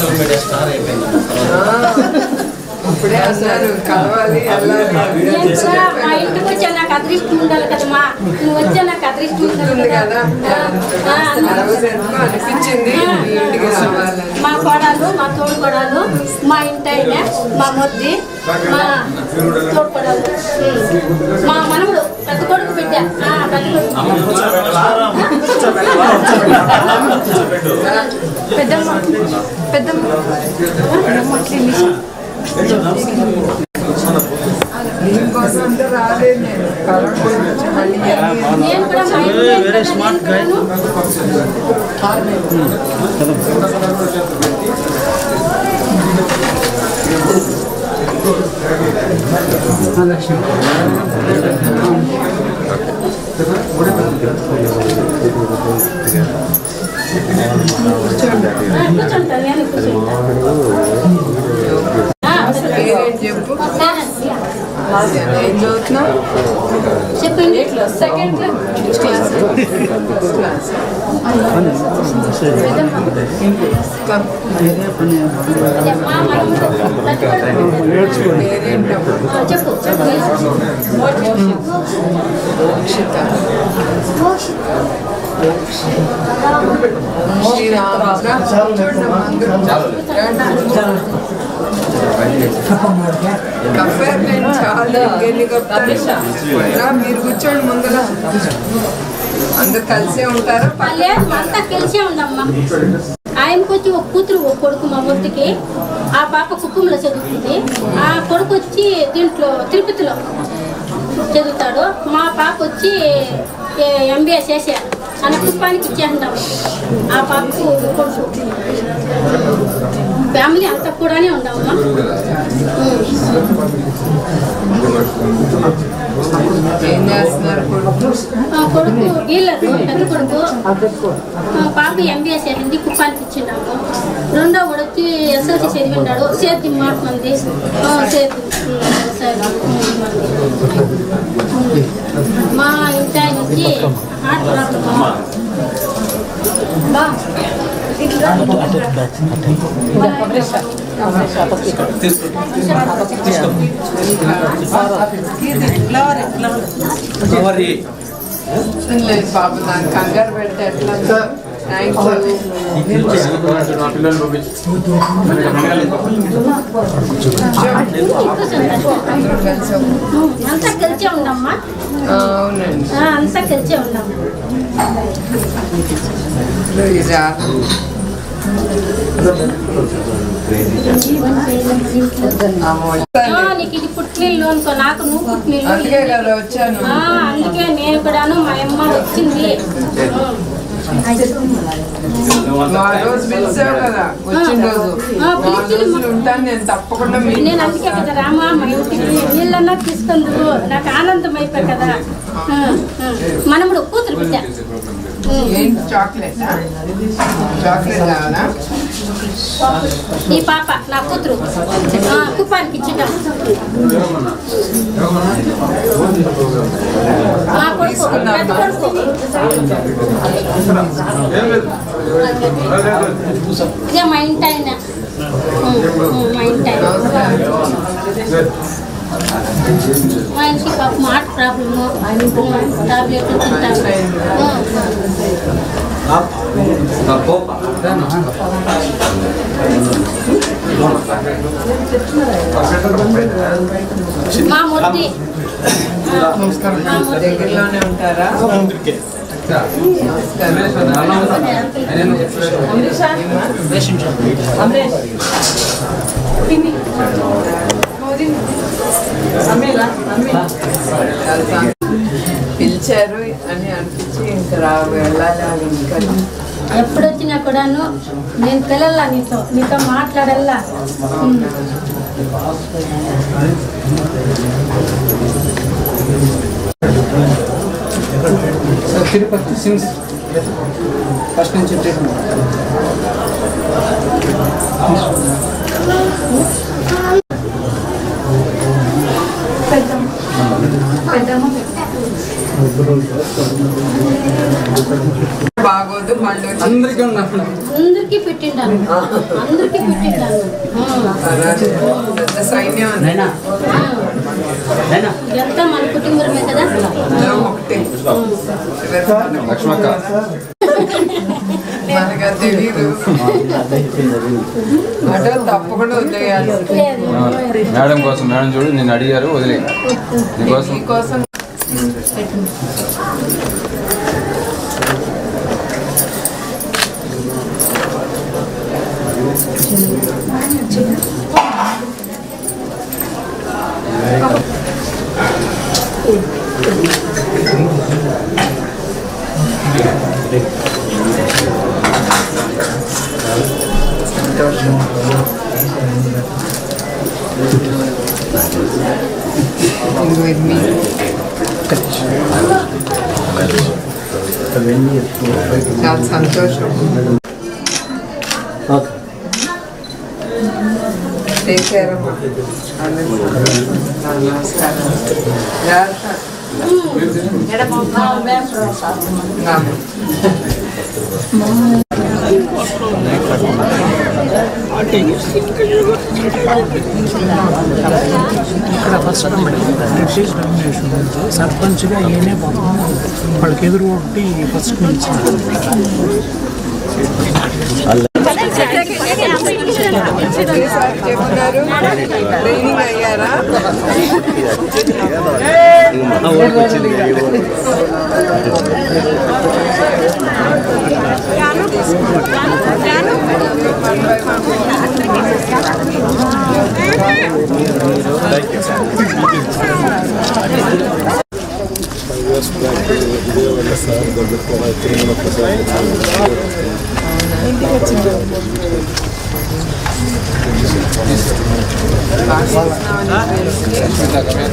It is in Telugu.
సోషల్ మీడియా స్టార్ అయిపోయింది. ఇప్పుడే అన్నారు కలవాలి మా ఇంటికి వచ్చా నాకు అదృష్టం ఉండాలి కదమ్మా. నువ్వు వచ్చా నాకు అదృష్టం ఉంది ఉండాలి కదా? ఆ, ఆ, ఆ రోజు ఎందుకో అనిపించింది మీ కోడలు మా తోడు కోడలు మా ఇంటి ఆయన మా మొద్ది మా తోడు కోడలు. మా మనముడు పెద్ద కొడుకు బిడ్డ ఆ, పెద్ద కొడుకు. పెద్దమ్మ పెద్దమ్మ పెద్దమ్మ అట్లా దీనికోసం అంతా Gracias. చదువుతున్నావు చెప్పండి సెకండ్ క్లాస్ ఫస్ట్ క్లాస్ పేరేంటమ్మా చెప్పు చెప్పు మీరు కూర్చోండి ముందర. అందరు కలిసే ఉంటారా? అంతా కలిసే ఉండమ్మా ఆయనకు వచ్చి ఒక కూతురు ఒక కొడుకు మా మొత్తికి ఆ పాప కుప్పంలో చదువుతుంది. ఆ కొడుకు వచ్చి దీంట్లో తిరుపతిలో చదువుతాడు. మా పాప వచ్చి ఎంబీఏ చేశారు అన్న కుప్పానికి ఇచ్చేస్తున్నాం ఆ పాపకు కొడుకు. ఫ్యామిలీ అంతా కూడానే ఉండమ్మా కొడుకు డీలర్ పెద్ద కొడుకు ఆ పాప ఎంబీఏ చేసింది కుప్పానికి ఇచ్చినాము రెండో కూడా వచ్చి ఎస్ఎల్సి చదివిండాడు సేద్యం. ఉమ్. మా ఇంటి హార్ట్ ప్రాబ్లం బా ఎవరి లేదు బాబు దాన్ని కంగారు పెడితే ఎట్లా? అంతా కలిసే ఉండమ్మా అవునండి. అంతా కలిసే ఆ, నీకు నువ్వు అందుకే నేను కూడాను మా అమ్మ వచ్చింది. నేను అందుకే కదా రామా మా ఇంటికి నీళ్ళన్నా తీసుకుందుకు నాకు ఆనందం అయిపోయి కదా. మనముడు కూతురు బిడ్డ. చాక్లెట్? చాక్లెట్ కావాలా ఈ పాప నా కూతురు. ఆ, కుప్పానికి ఇచ్చినాం మా ఇదే మా ఇంటి ఆయన. మా ఇంటి ఆయన. మా ఇంటికి పాప మాట ప్రాబ్లము టాబ్లెట్లు మా ముద్ది దగ్గరలోనే ఉంటారా? పిలిచారు అని అనిపించి ఇంకా రా వెళ్ళాలి ఇంకా. ఎప్పుడు వచ్చినా కూడాను నేను తెలల్లా నీతో నీతో మాట్లాడల్లా. తిరుపతి సిమ్స్ ఫస్ట్ నుంచి ట్రీట్మెంట్ అందరికీ పెట్టిండాను అందరికీ పెట్టిండాను ఇదంతా మన కుటుంబమే కదా? లక్ష్మక్క. తప్పకుండా వదిలేయాలి. మేడం కోసం మేడం చూడు నేను అడిగారు వదిలే. నీకోసం మీకోసం సంతోషం ఇంకో ఇది మీ చాలా సంతోషం టేక్ కేర్ అమ్మా నమస్కారం. ఇక్కడ ఫస్ట్ బ్రిటిష్ డామినేషన్ నుంచి సర్పంచ్గా ఈయనే పాపం వాళ్ళకి ఎదురు ఒకటి ఫస్ట్ నుంచి. చెప్తున్నారు ట్రైనింగ్ అయ్యారా ఇంటికి వచ్చింది